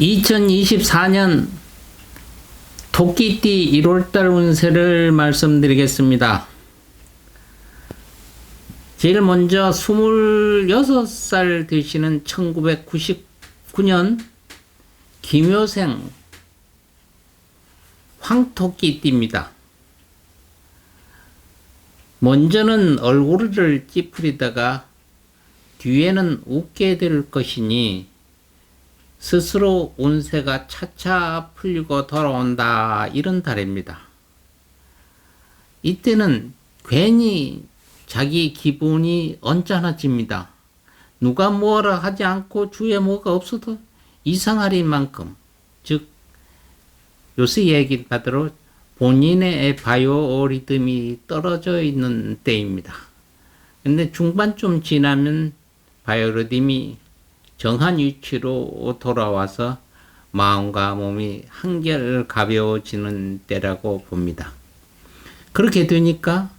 2024년 토끼띠 1월달 운세를 말씀드리겠습니다. 제일 먼저 26살 되시는 1999년 김효생 황토끼띠입니다. 먼저는 얼굴을 찌푸리다가 뒤에는 웃게 될 것이니 스스로 운세가 차차 풀리고 돌아온다 이런 달입니다. 이때는 괜히 자기 기분이 언짢아집니다. 누가 뭐라 하지 않고 주위에 뭐가 없어도 이상할 만큼 즉 요새 얘기 바대로 본인의 바이오 리듬이 떨어져 있는 때입니다. 근데 중반쯤 지나면 바이오 리듬이 정한 위치로 돌아와서 마음과 몸이 한결 가벼워지는 때라고 봅니다. 그렇게 되니까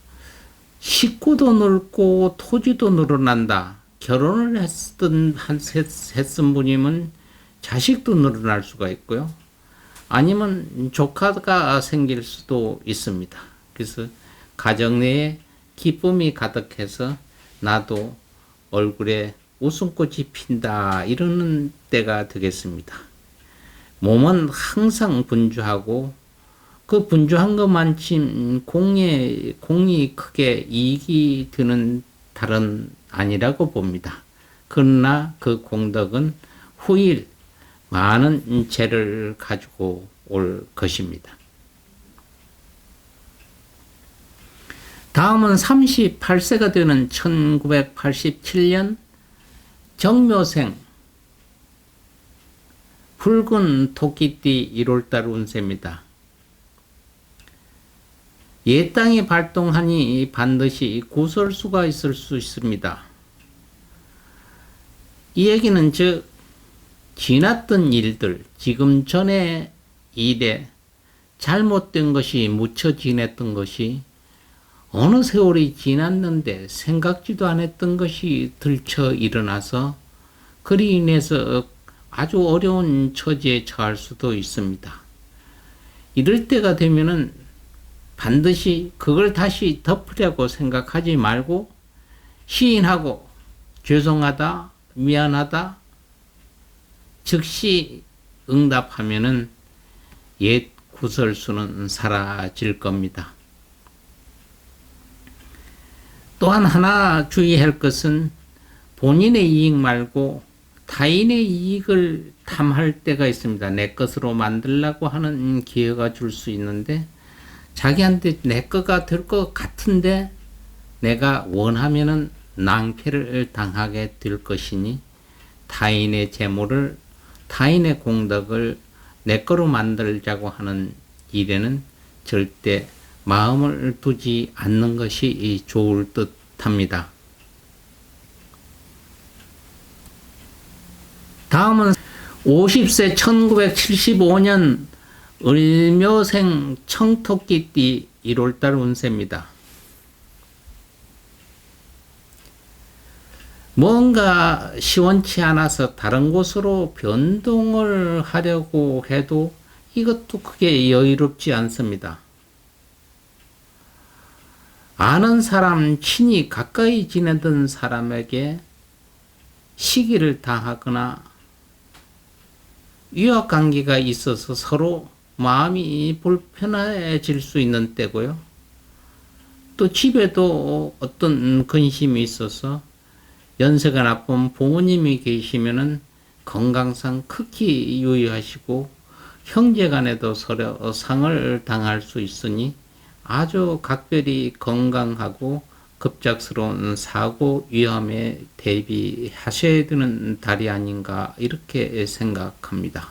식구도 늘고 토지도 늘어난다. 결혼을 했던 했은 분이면 자식도 늘어날 수가 있고요. 아니면 조카가 생길 수도 있습니다. 그래서 가정 내에 기쁨이 가득해서 나도 얼굴에 웃음꽃이 핀다 이러는 때가 되겠습니다. 몸은 항상 분주하고 그 분주한 것만큼 공에 공이 크게 이익이 드는 달은 아니라고 봅니다. 그러나 그 공덕은 후일 많은 재를 가지고 올 것입니다. 다음은 38세가 되는 1987년 정묘생 붉은 토끼띠 1월달 운세입니다. 예 땅이 발동하니 반드시 구설수가 있을 수 있습니다. 이 얘기는 즉 지났던 일들, 지금 전에 일에 잘못된 것이 묻혀 지냈던 것이 어느 세월이 지났는데 생각지도 않았던 것이 들쳐 일어나서 그로 인해서 아주 어려운 처지에 처할 수도 있습니다. 이럴 때가 되면은 반드시 그걸 다시 덮으려고 생각하지 말고 시인하고 죄송하다, 미안하다, 즉시 응답하면은 옛 구설수는 사라질 겁니다. 또한 하나 주의할 것은 본인의 이익 말고 타인의 이익을 탐할 때가 있습니다. 내 것으로 만들라고 하는 기회가 줄 수 있는데 자기한테 내 거가 될 것 같은데 내가 원하면은 낭패를 당하게 될 것이니 타인의 재물을 타인의 공덕을 내 거로 만들자고 하는 일에는 절대 마음을 두지 않는 것이 좋을 듯 합니다. 다음은 50세 1975년 을묘생 청토끼띠 1월달 운세입니다. 뭔가 시원치 않아서 다른 곳으로 변동을 하려고 해도 이것도 크게 여유롭지 않습니다. 아는 사람, 친히 가까이 지내던 사람에게 시기를 당하거나 유학 관계가 있어서 서로 마음이 불편해질 수 있는 때고요. 또 집에도 어떤 근심이 있어서 연세가 나쁜 부모님이 계시면은 건강상 극히 유의하시고 형제 간에도 서로 상을 당할 수 있으니 아주 각별히 건강하고 급작스러운 사고 위험에 대비하셔야 되는 달이 아닌가 이렇게 생각합니다.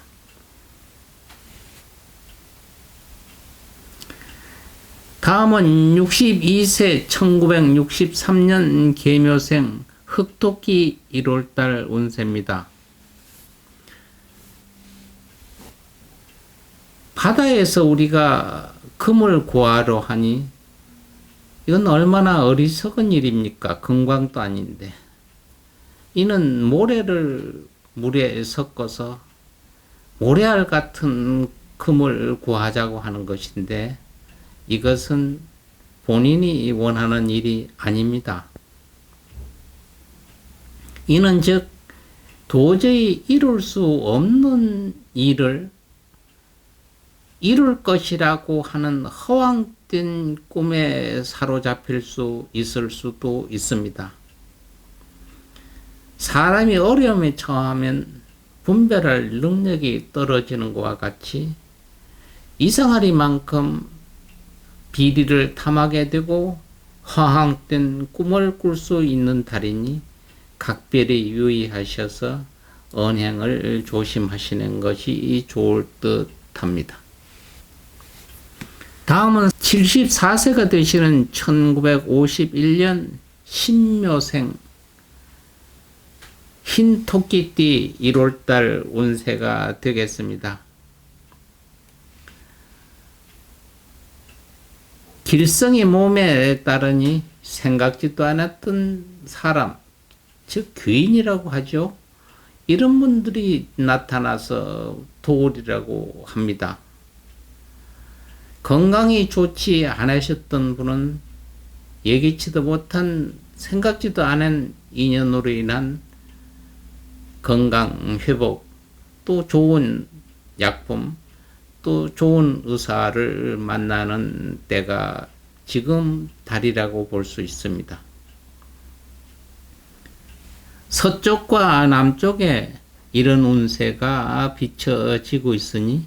다음은 62세 1963년 계묘생 흑토끼 1월달 운세입니다. 바다에서 우리가 금을 구하러 하니 이건 얼마나 어리석은 일입니까? 금광도 아닌데. 이는 모래를 물에 섞어서 모래알 같은 금을 구하자고 하는 것인데 이것은 본인이 원하는 일이 아닙니다. 이는 즉 도저히 이룰 수 없는 일을 이룰 것이라고 하는 허황된 꿈에 사로잡힐 수 있을 수도 있습니다. 사람이 어려움에 처하면 분별할 능력이 떨어지는 것과 같이 이상하리만큼 비리를 탐하게 되고 허황된 꿈을 꿀 수 있는 달이니 각별히 유의하셔서 언행을 조심하시는 것이 좋을 듯 합니다. 다음은 74세가 되시는 1951년 신묘생 흰 토끼띠 1월달 운세가 되겠습니다. 길성이 몸에 따르니 생각지도 않았던 사람, 즉 귀인이라고 하죠. 이런 분들이 나타나서 도울이라고 합니다. 건강이 좋지 않으셨던 분은 예기치도 못한 생각지도 않은 인연으로 인한 건강 회복, 또 좋은 약품, 또 좋은 의사를 만나는 때가 지금 달이라고 볼 수 있습니다. 서쪽과 남쪽에 이런 운세가 비춰지고 있으니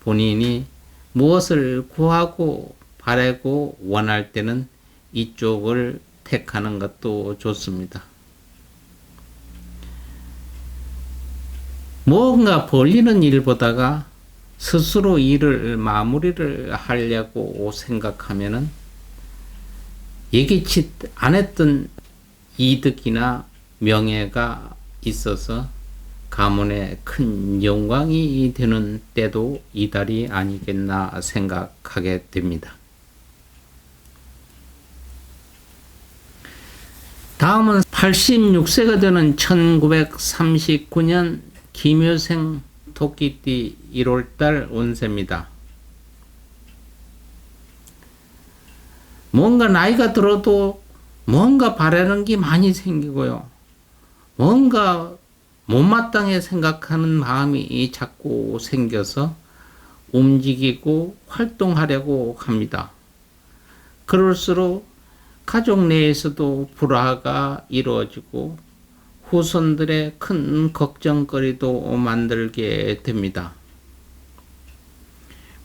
본인이 무엇을 구하고 바라고 원할 때는 이쪽을 택하는 것도 좋습니다. 뭔가 벌리는 일보다가 스스로 일을 마무리를 하려고 생각하면은 예기치 않았던 이득이나 명예가 있어서 가문에 큰 영광이 되는 때도 이달이 아니겠나 생각하게 됩니다. 다음은 86세가 되는 1939년 김효생 토끼띠 1월달 운세입니다. 뭔가 나이가 들어도 뭔가 바라는 게 많이 생기고요. 뭔가 못마땅해 생각하는 마음이 자꾸 생겨서 움직이고 활동하려고 합니다. 그럴수록 가족 내에서도 불화가 이루어지고 후손들의 큰 걱정거리도 만들게 됩니다.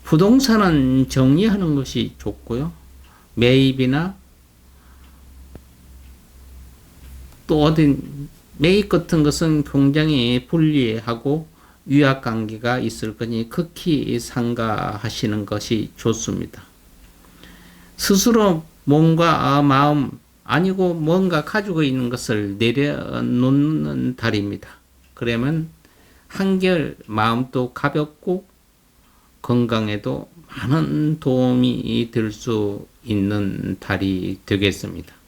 부동산은 정리하는 것이 좋고요. 매입이나 또 어딘 매입 같은 것은 굉장히 불리하고 위약 관계가 있을 거니 극히 상가하시는 것이 좋습니다. 스스로 몸과 마음 아니고 뭔가 가지고 있는 것을 내려놓는 달입니다. 그러면 한결 마음도 가볍고 건강에도 많은 도움이 될 수 있는 달이 되겠습니다.